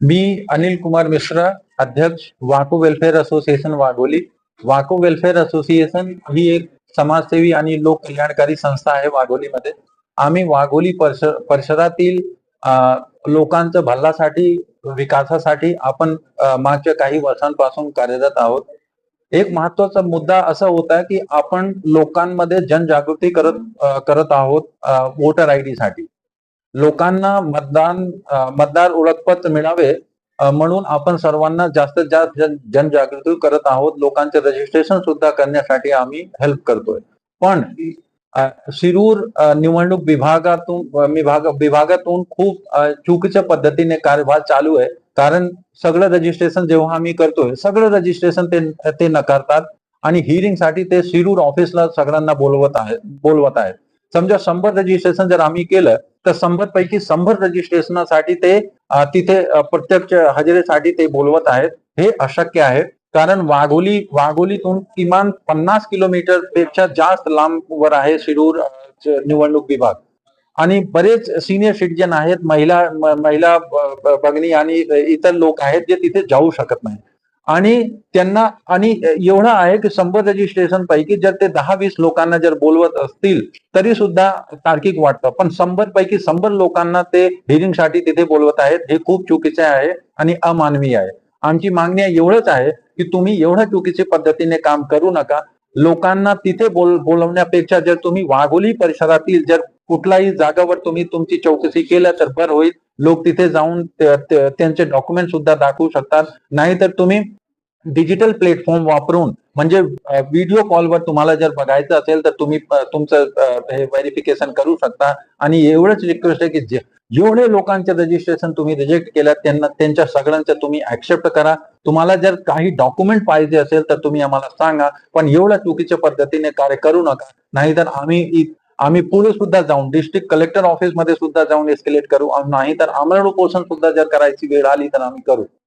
मी अनिल कुमार मिश्रा अध्यक्ष वाको welfare association Wagholi. वाको welfare association ही एक समाजसेवी आणि लोक कल्याणकारी संस्था आहे वाघोलीमध्ये. आम्ही वाघोली परिसरातील लोकांच्या भल्लासाठी विकासासाठी आपण मागच्या काही वर्षांपासून कार्यरत आहोत. एक महत्त्वाचा मुद्दा असा होता की आपण लोकांमध्ये जनजागृती करत करत आहोत वोटर आय डी साठी. लोकांना मतदान मतदार ओळखपत्र मिळावे म्हणून आपण सर्वांना जास्तीत जास्त जन जनजागृती करत आहोत. लोकांचे रजिस्ट्रेशन सुद्धा करण्यासाठी आम्ही हेल्प करतोय. पण शिरूर निवडणूक विभागातून विभाग विभागातून खूप चुकीच्या पद्धतीने कार्यभार चालू आहे. कारण सगळं रजिस्ट्रेशन जेव्हा आम्ही करतोय सगळं रजिस्ट्रेशन ते ते नकारतात. आणि हिअरिंगसाठी ते शिरूर ऑफिसला सगळ्यांना बोलवत आहेत बोलवत आहेत. समजा शंभर रजिस्ट्रेशन जर आम्ही केलं तर शंभर पैकी शंभर रजिस्ट्रेशनासाठी ते तिथे प्रत्यक्ष हजेरीसाठी ते बोलवत आहेत. हे अशक्य आहे. कारण वाघोली वाघोलीतून किमान पन्नास किलोमीटरपेक्षा जास्त लांबवर आहे शिरूर निवडणूक विभाग. आणि बरेच सिनियर सिटीजन आहेत महिला महिला ब- भगिनी आणि इतर लोक आहेत जे तिथे जाऊ शकत नाही आणि त्यांना आणि एवढं आहे की शंभर रजिस्ट्रेशन पैकी जर ते दहा वीस लोकांना जर बोलवत असतील तरी सुद्धा तार्किक वाटतं. पण शंभर पैकी शंभर लोकांना ते हिअरिंगसाठी तिथे बोलवत आहेत हे खूप चुकीचे आहे आणि अमानवीय आहे. आमची मागणी एवढंच आहे की तुम्ही एवढ्या चुकीच्या पद्धतीने काम करू नका. लोकांना तिथे बोल बोलवण्यापेक्षा जर तुम्ही वाघोली परिसरातील जर कुठल्याही जागावर तुम्ही तुमची चौकशी केल्या तर बरं होईल लोक तिथे जाऊन त्यांचे डॉक्युमेंट सुद्धा दाखवू शकतात. नाहीतर तुम्ही डिजिटल प्लॅटफॉर्म वापरून म्हणजे व्हिडिओ कॉलवर तुम्हाला जर बघायचं असेल तर तुम्ही तुमचं हे व्हेरिफिकेशन करू शकता. आणि एवढंच रिक्वेस्ट आहे की जेवढे लोकांचे रजिस्ट्रेशन तुम्ही रिजेक्ट केलं त्यांना त्यांच्या सगळ्यांचं तुम्ही ऍक्सेप्ट करा. तुम्हाला जर काही डॉक्युमेंट पाहिजे असेल तर तुम्ही आम्हाला सांगा पण एवढ्या चुकीच्या पद्धतीने कार्य करू नका. नाहीतर आम्ही आम्ही पुढे सुद्धा जाऊन डिस्ट्रिक्ट कलेक्टर ऑफिसमध्ये सुद्धा जाऊन एस्केलेट करू. आणि नाहीतर आमरण उपोषण सुद्धा जर करायची वेळ आली तर आम्ही करू.